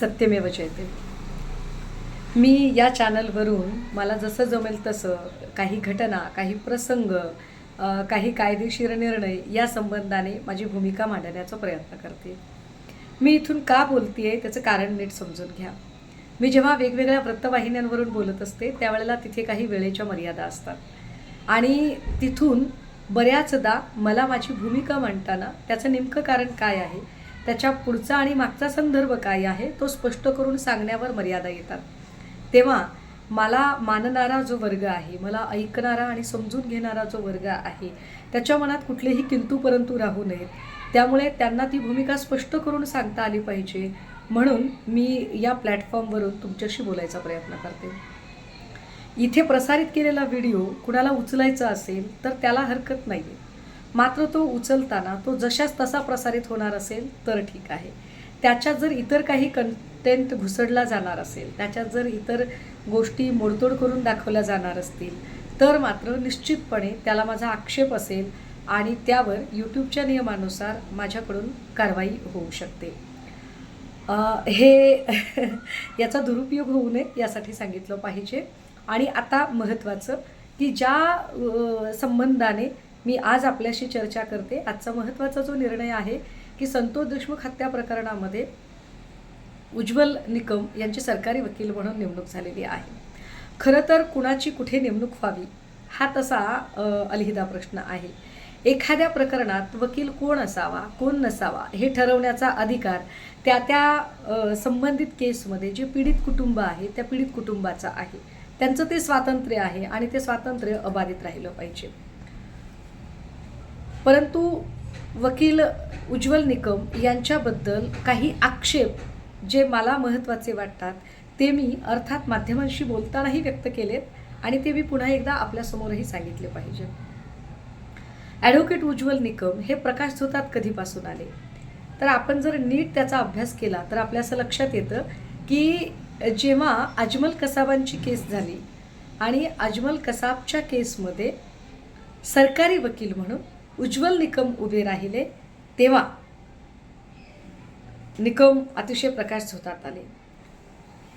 सत्यमेव जयते मी या चॅनलवरून मला जसं जमेल तसं काही घटना काही प्रसंग काही कायदेशीर निर्णय या संबंधाने माझी भूमिका मांडण्याचा प्रयत्न करते. मी इथून का बोलतेय त्याचं कारण नीट समजून घ्या. मी जेव्हा वेगवेगळ्या वृत्तवाहिन्यांवरून बोलत असते त्यावेळेला तिथे काही वेळेच्या मर्यादा असतात. आणि तिथून बऱ्याचदा मला माझी भूमिका मांडताना त्याचं नेमकं कारण काय आहे त्याच्या पुढचा आणि मागचा संदर्भ काय आहे तो स्पष्ट करून सांगण्यावर मर्यादा येतात. तेव्हा मला मानणारा जो वर्ग आहे मला ऐकणारा आणि समजून घेणारा जो वर्ग आहे त्याच्या मनात कुठलेही किंतू परंतु राहू नयेत त्यामुळे त्यांना ती भूमिका स्पष्ट करून सांगता आली पाहिजे. म्हणून मी या प्लॅटफॉर्मवरून तुमच्याशी बोलायचा प्रयत्न करते. इथे प्रसारित केलेला व्हिडिओ कुणाला उचलायचा असेल तर त्याला हरकत नाही आहे मात्र तो उचलताना तो जशाच तसा प्रसारित होणार असेल तर ठीक आहे. त्याच्यात जर इतर काही कंटेंट घुसडला जाणार असेल त्याच्यात जर इतर गोष्टी मोडतोड करून दाखवल्या जाणार असतील तर मात्र निश्चितपणे त्याला माझा आक्षेप असेल आणि त्यावर यूट्यूबच्या नियमानुसार माझ्याकडून कारवाई होऊ शकते. हे याचा दुरुपयोग होऊ नये यासाठी सांगितलं पाहिजे. आणि आता महत्त्वाचं की ज्या संबंधाने मी आज आपल्याशी चर्चा करते. आजचा महत्त्वाचा जो निर्णय आहे की संतोष देशमुख हत्या प्रकरणामध्ये उज्ज्वल निकम यांची सरकारी वकील म्हणून नेमणूक झालेली आहे. खरं तर कुणाची कुठे नेमणूक व्हावी हा तसा अलिहिदा अलहिदा प्रश्न आहे. एखाद्या प्रकरणात वकील कोण असावा कोण नसावा हे ठरवण्याचा अधिकार त्या त्या संबंधित केसमध्ये जे पीडित कुटुंब आहे त्या पीडित कुटुंबाचा आहे. त्यांचं ते स्वातंत्र्य आहे आणि ते स्वातंत्र्य अबाधित राहिलं पाहिजे. परंतु वकील उज्ज्वल निकम यांच्याबद्दल काही आक्षेप जे मला महत्त्वाचे वाटतात ते मी अर्थात माध्यमांशी बोलतानाही व्यक्त केलेत आणि ते मी पुन्हा एकदा आपल्यासमोरही सांगितले पाहिजे. ॲडव्होकेट उज्ज्वल निकम हे प्रकाश झोतात कधीपासून आले? तर आपण जर नीट त्याचा अभ्यास केला तर आपल्या असं लक्षात येतं की जेव्हा अजमल कसाबांची केस झाली आणि अजमल कसाबच्या केसमध्ये सरकारी वकील म्हणून उज्ज्वल निकम उभे राहिले तेव्हा निकम अतिशय प्रकाश झोतात आले.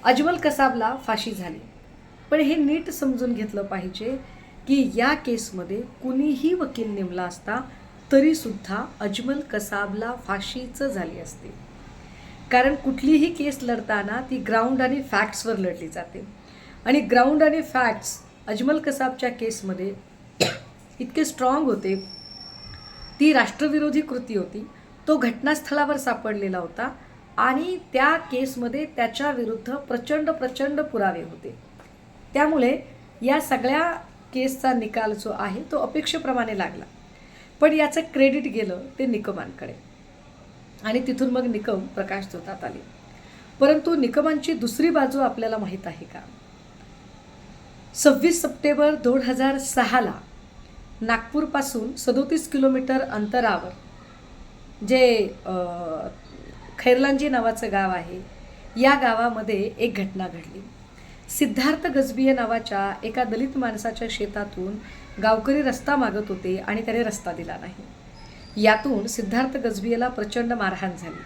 अजमल कसाबला फाशी झाली. पण हे नीट समजून घेतलं पाहिजे की या केसमध्ये कुणीही वकील नेमला असता तरीसुद्धा अजमल कसाबला फाशीचं झाली असते. कारण कुठलीही केस लढताना ती ग्राउंड आणि फॅक्ट्सवर लढली जाते. आणि ग्राउंड आणि फॅक्ट्स अजमल कसाबच्या केसमध्ये इतके स्ट्रॉंग होते ती राष्ट्रविरोधी कृती होती. तो घटनास्थळावर सापडलेला होता आणि त्या केसमध्ये त्याच्या विरुद्ध प्रचंड प्रचंड पुरावे होते. त्यामुळे या सगळ्या केसचा निकाल जो आहे तो अपेक्षेप्रमाणे लागला. पण याचं क्रेडिट गेलं ते निकमांकडे. आणि तिथून मग निकम प्रकाश जोतात आले. परंतु निकमांची दुसरी बाजू आपल्याला माहीत आहे का? सव्वीस सप्टेंबर दोन हजार सहाला नागपूरपासून सदोतीस किलोमीटर अंतरावर जे खैरलांजी नावाचं गाव आहे या गावामध्ये एक घटना घडली. सिद्धार्थ गजबिये नावाच्या एका दलित माणसाच्या शेतातून गावकरी रस्ता मागत होते आणि त्याने रस्ता दिला नाही. यातून सिद्धार्थ गजबियेला प्रचंड मारहाण झाली.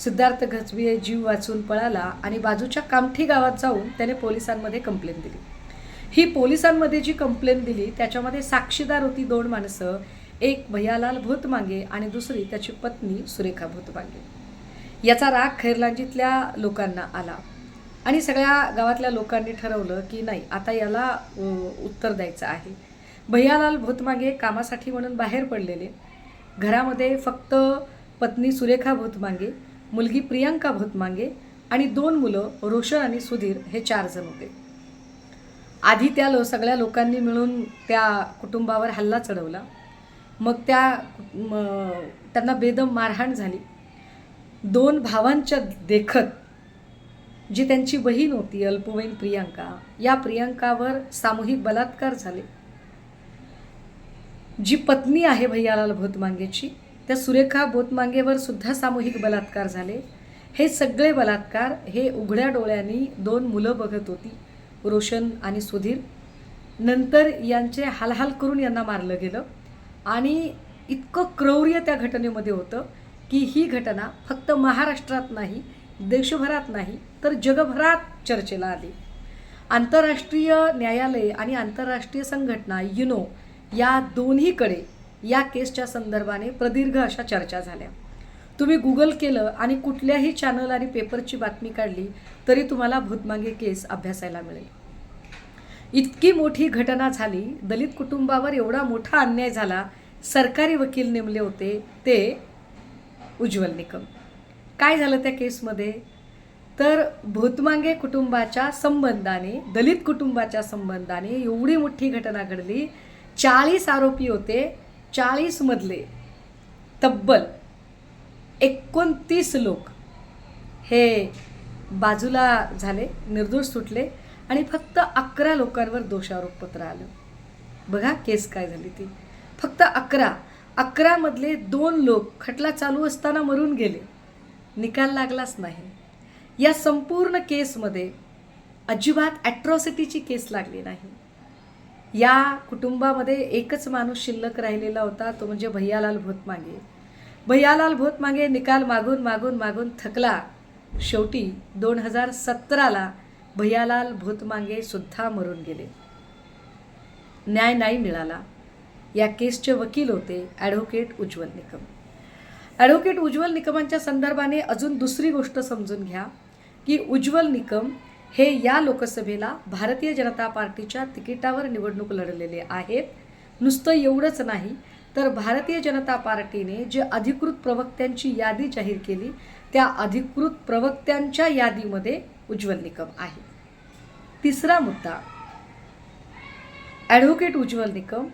सिद्धार्थ गजबिये जीव वाचून पळाला आणि बाजूच्या कामठी गावात जाऊन त्याने पोलिसांमध्ये कंप्लेंट दिली. ही पोलिसांमध्ये जी कंप्लेंट दिली त्याच्यामध्ये साक्षीदार होती दोन माणसं एक भैयालाल भोतमांगे आणि दुसरी त्याची पत्नी सुरेखा भोतमांगे. याचा राग खैरलांजीतल्या लोकांना आला. आणि सगळ्या गावातल्या लोकांनी ठरवलं की नाही आता याला उत्तर द्यायचं आहे. भैयालाल भोतमांगे कामासाठी म्हणून बाहेर पडलेले. घरामध्ये फक्त पत्नी सुरेखा भोतमांगे मुलगी प्रियांका भोतमांगे आणि दोन मुलं रोशन आणि सुधीर हे चार जण होते. आधी त्या लो सगळ्या लोकांनी मिळून त्या कुटुंबावर हल्ला चढवला. मग त्या म, त्यांना बेदम मारहाण झाली. दोन भावांच्या देखत जी त्यांची बहीण होती अल्पवयीन प्रियांका या प्रियांकावर सामूहिक बलात्कार झाले. जी पत्नी आहे भैयालाल भोतमांगेची त्या सुरेखा भोतमांगेवर सुद्धा सामूहिक बलात्कार झाले. हे सगळे बलात्कार हे उघड्या डोळ्यांनी दोन मुलं बघत होती. रोशन आणि सुधीर. नंतर यांचे हालहाल करून यांना मारलं गेलं. आणि इतकं क्रौर्य त्या घटनेमध्ये होतं की ही घटना फक्त महाराष्ट्रात नाही देशभरात नाही तर जगभरात चर्चेला आली. आंतरराष्ट्रीय न्यायालय आणि आंतरराष्ट्रीय संघटना युनो या दोन्हीकडे या केसच्या संदर्भाने प्रदीर्घ अशा चर्चा झाल्या. तुम्ही गुगल केलं आणि कुठल्याही चॅनल आणि पेपरची बातमी काढली तरी तुम्हाला भूतमागे केस अभ्यासायला मिळेल. इतकी मोठी घटना झाली दलित कुटुंबावर एवढा मोठा अन्याय झाला सरकारी वकील नेमले होते ते उज्ज्वल निकम. काय झालं त्या केसमध्ये? तर भूतमांगे कुटुंबाच्या संबंधाने दलित कुटुंबाच्या संबंधाने एवढी मोठी घटना घडली चाळीस आरोपी होते चाळीसमधले तब्बल एकोणतीस लोक हे बाजूला झाले निर्दोष सुटले आणि फक्त अकरा लोकांवर दोषारोपपत्र आलं. बघा केस काय झाली ती. फक्त अकरा. अकरामधले दोन लोक खटला चालू असताना मरून गेले. निकाल लागलाच नाही. या संपूर्ण केसमध्ये अजिबात ॲट्रॉसिटीची केस लागली नाही. या कुटुंबामध्ये एकच माणूस शिल्लक राहिलेला होता तो म्हणजे भैयालाल भोतमागे. भैयालाल भोतमागे निकाल मागून मागून मागून थकला. शेवटी दोन हजार सतराला भैयालाल भूतमागे सुद्धा मरून गेले. न्याय नाही मिळाला. या केसचे वकील होते ॲडव्होकेट उज्ज्वल निकम. ॲडव्होकेट उज्ज्वल निकमांच्या संदर्भाने अजून दुसरी गोष्ट समजून घ्या की उज्ज्वल निकम हे या लोकसभेला भारतीय जनता पार्टीच्या तिकिटावर निवडणूक लढलेले आहेत. नुसतं एवढंच नाही तर भारतीय जनता पार्टीने जे अधिकृत प्रवक्त्यांची यादी जाहीर केली त्या अधिकृत प्रवक्त्यांच्या यादीमध्ये उज्ज्वल निकम आहे. तिसरा मुद्दा ॲडव्होकेट उज्ज्वल निकम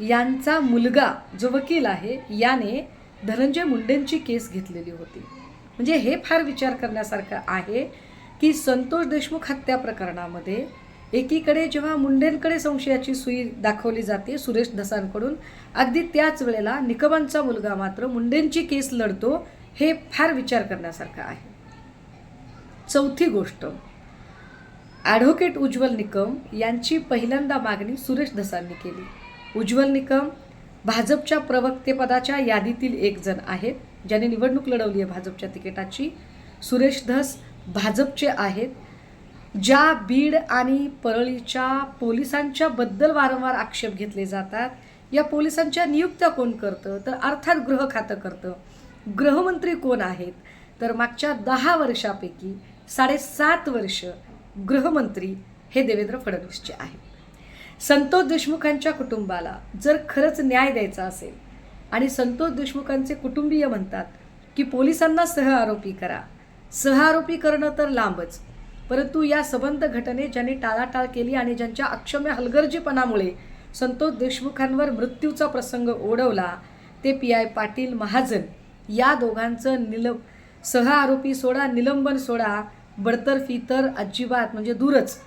यांचा मुलगा जो वकील आहे याने धनंजय मुंडेंची केस घेतलेली होती. म्हणजे हे फार विचार करण्यासारखं आहे की संतोष देशमुख हत्या प्रकरणामध्ये एकीकडे जेव्हा मुंडेंकडे संशयाची सुई दाखवली जाते सुरेश धसांकडून अगदी त्याच वेळेला निकमांचा मुलगा मात्र मुंडेंची केस लढतो हे फार विचार करण्यासारखं आहे. चौथी गोष्ट ॲडव्होकेट उज्ज्वल निकम यांची पहिल्यांदा मागणी सुरेश धसांनी केली. उज्ज्वल निकम भाजपच्या प्रवक्तेपदाच्या यादीतील एक जण आहेत ज्याने निवडणूक लढवली आहे भाजपच्या तिकिटाची. सुरेश धस भाजपचे आहेत ज्या बीड आणि परळीच्या पोलिसांच्या बद्दल वारंवार आक्षेप घेतले जातात या पोलिसांच्या नियुक्त्या कोण करतं? तर अर्थात गृह खातं करतं. गृहमंत्री कोण आहेत? तर मागच्या दहा वर्षापैकी साडेसात वर्ष गृहमंत्री हे देवेंद्र फडणवीसचे आहेत. संतोष देशमुखांच्या कुटुंबाला जर खरंच न्याय द्यायचा असेल आणि संतोष देशमुखांचे कुटुंबीय म्हणतात की पोलिसांना सहआरोपी करा. सहआरोपी करणं तर लांबच परंतु या सबंध घटनेत ज्यांनी टाळाटाळ केली आणि ज्यांच्या अक्षम्य हलगर्जीपणामुळे संतोष देशमुखांवर मृत्यूचा प्रसंग ओढवला ते पी आय पाटील महाजन. या दोघांचं निलम सह आरोपी सोडा निलंबन सोडा बडतर्फी तर अजिबात म्हणजे दूरच.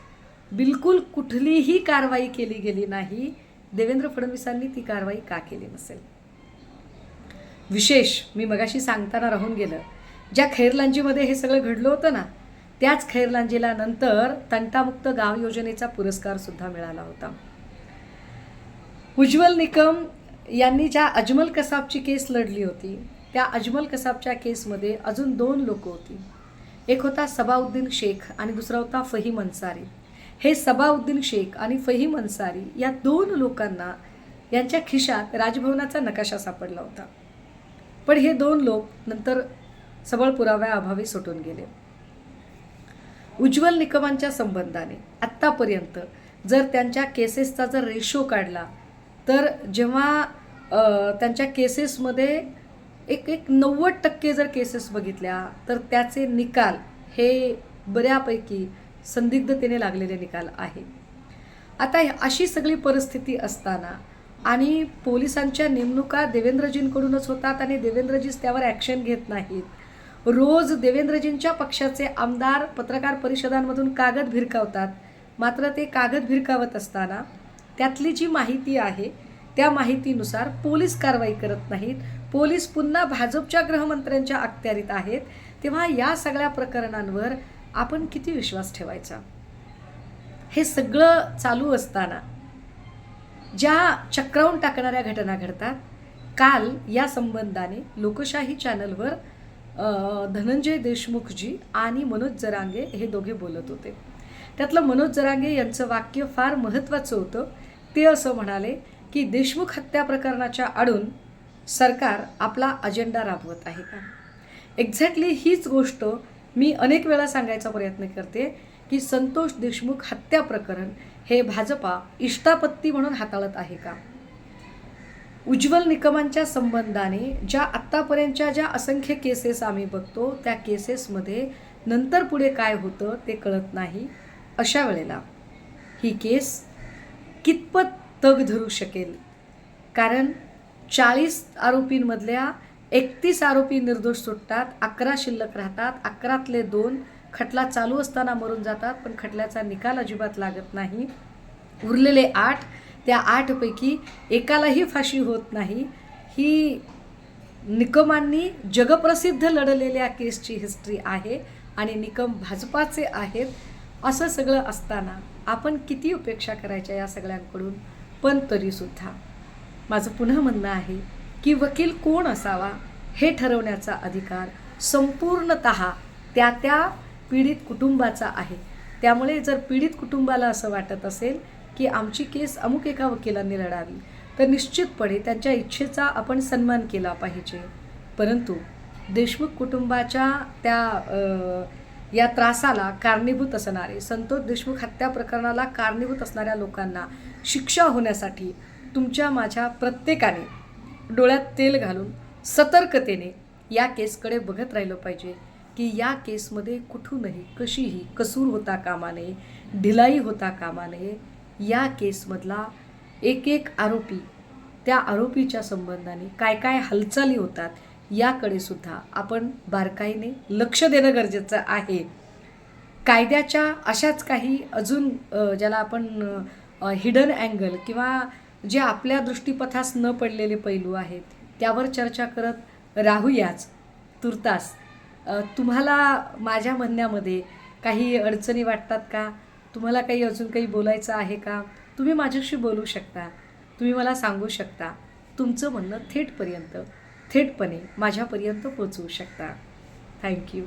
बिलकुल कुठलीही कारवाई केली गेली नाही. देवेंद्र फडणवीसांनी ती कारवाई का केली नसेल? विशेष मी मगाशी सांगताना राहून गेलं. ज्या खैरलांजीमध्ये हे सगळं घडलं होतं ना त्याच खैरलांजीला नंतर तंटामुक्त गाव योजनेचा पुरस्कारसुद्धा मिळाला होता. उज्ज्वल निकम यांनी ज्या अजमल कसाबची केस लढली होती त्या अजमल कसाबच्या केसमध्ये अजून दोन लोक होती. एक होता सबाउद्दीन शेख आणि दुसरा होता फहीम अन्सारी. हे सबाउद्दीन शेख आणि फहीम अन्सारी या दोन लोकांना यांच्या खिशात राजभवनाचा नकाशा सापडला होता. पण हे दोन लोक नंतर सबळ पुराव्याअभावी सुटून गेले. उज्ज्वल निकमांच्या संबंधाने. आत्तापर्यंत जर त्यांच्या केसेसचा जर रेशो काढला तर जेव्हा त्यांच्या केसेसमध्ये एक एक नव्वद टक्के जर केसेस बघितल्या तर त्याचे निकाल हे बऱ्यापैकी संदिग्धतेने लागलेले निकाल आहे. आता अशी सगळी परिस्थिती असताना आणि पोलिसांच्या नेमणुका देवेंद्रजींकडूनच होतात आणि देवेंद्रजीच त्यावर ॲक्शन घेत नाहीत रोज देवेंद्रजींच्या पक्षाचे आमदार पत्रकार परिषदांमधून कागद भिरकावतात. मात्र ते कागद भिरकावत असताना त्यातली जी माहिती आहे त्या माहितीनुसार पोलीस कारवाई करत नाहीत. पोलीस पुन्हा भाजपच्या गृहमंत्र्यांच्या अखत्यारीत आहेत. तेव्हा या सगळ्या प्रकरणांवर आपण किती विश्वास ठेवायचा? हे सगळं चालू असताना ज्या चक्रावून टाकणाऱ्या घटना घडतात काल या संबंधाने लोकशाही चॅनलवर धनंजय देशमुखजी आणि मनोज जरांगे हे दोघे बोलत होते. त्यातलं मनोज जरांगे यांचं वाक्य फार महत्त्वाचं होतं. ते असं म्हणाले की देशमुख हत्या प्रकरणाच्या आडून सरकार आपला अजेंडा राबवत आहे का? एक्झॅक्टली हीच गोष्ट मी अनेक वेळा सांगायचा प्रयत्न करते की संतोष देशमुख हत्या प्रकरण हे भाजपा इष्टापत्ती म्हणून हाताळत आहे का? उज्ज्वल निकमांच्या संबंधाने ज्या आत्तापर्यंतच्या ज्या असंख्य केसेस आम्ही बघतो त्या केसेसमध्ये नंतर पुढे काय होतं ते कळत नाही. अशा वेळेला ही केस कितपत तग धरू शकेल? कारण चाळीस आरोपींमधल्या एकतीस आरोपी निर्दोष सुटतात अकरा शिल्लक राहतात अकरातले दोन खटला चालू असताना मरून जातात पण खटल्याचा निकाल अजिबात लागत नाही. उरलेले आठ त्या आठपैकी एकालाही फाशी होत नाही. ही निकमांनी जगप्रसिद्ध लढलेल्या केसची हिस्ट्री आहे आणि निकम भाजपाचे आहेत असं सगळं असताना आपण किती उपेक्षा करायच्या या सगळ्यांकडून? पण तरीसुद्धा माझं पुन्हा म्हणणं आहे की वकील कोण असावा हे ठरवण्याचा अधिकार संपूर्णत त्या त्या पीडित कुटुंबाचा आहे. त्यामुळे जर पीडित कुटुंबाला असं वाटत असेल की आमची केस अमुक एका वकिलांनी लढावी. तर निश्चितपणे त्यांच्या इच्छेचा आपण सन्मान केला पाहिजे. परंतु देशमुख कुटुंबाच्या त्या या त्रासाला कारणीभूत असणारे संतोष देशमुख हत्या प्रकरणाला कारणीभूत असणाऱ्या लोकांना शिक्षा होण्यासाठी तुमच्या माझ्या प्रत्येकाने डोळ्यात तेल घालून सतर्कतेने या केसकडे बघत राहिलं पाहिजे की या केसमध्ये कुठूनही कशीही कसूर होता कामा नये ढिलाई होता कामा नये या केसमधला एक एक आरोपी त्या आरोपीच्या संबंधाने काय काय हालचाली होतात याकडे सुद्धा आपण बारकाईने लक्ष देणं गरजेचं आहे. कायद्याच्या अशाच काही अजून ज्याला आपण हिडन अँगल किंवा जे आपल्या दृष्टीपथास न पडलेले पैलू आहेत त्यावर चर्चा करत राहूयाच. तुर्तास तुम्हाला माझ्या म्हणण्यामध्ये काही अडचणी वाटतात का? तुम्हाला काही अजून काही बोलायचं आहे का? तुम्ही माझ्याशी बोलू शकता. तुम्ही मला सांगू शकता. तुमचं म्हणणं थेटपर्यंत थेटपणे माझ्यापर्यंत पोचवू शकता. थँक्यू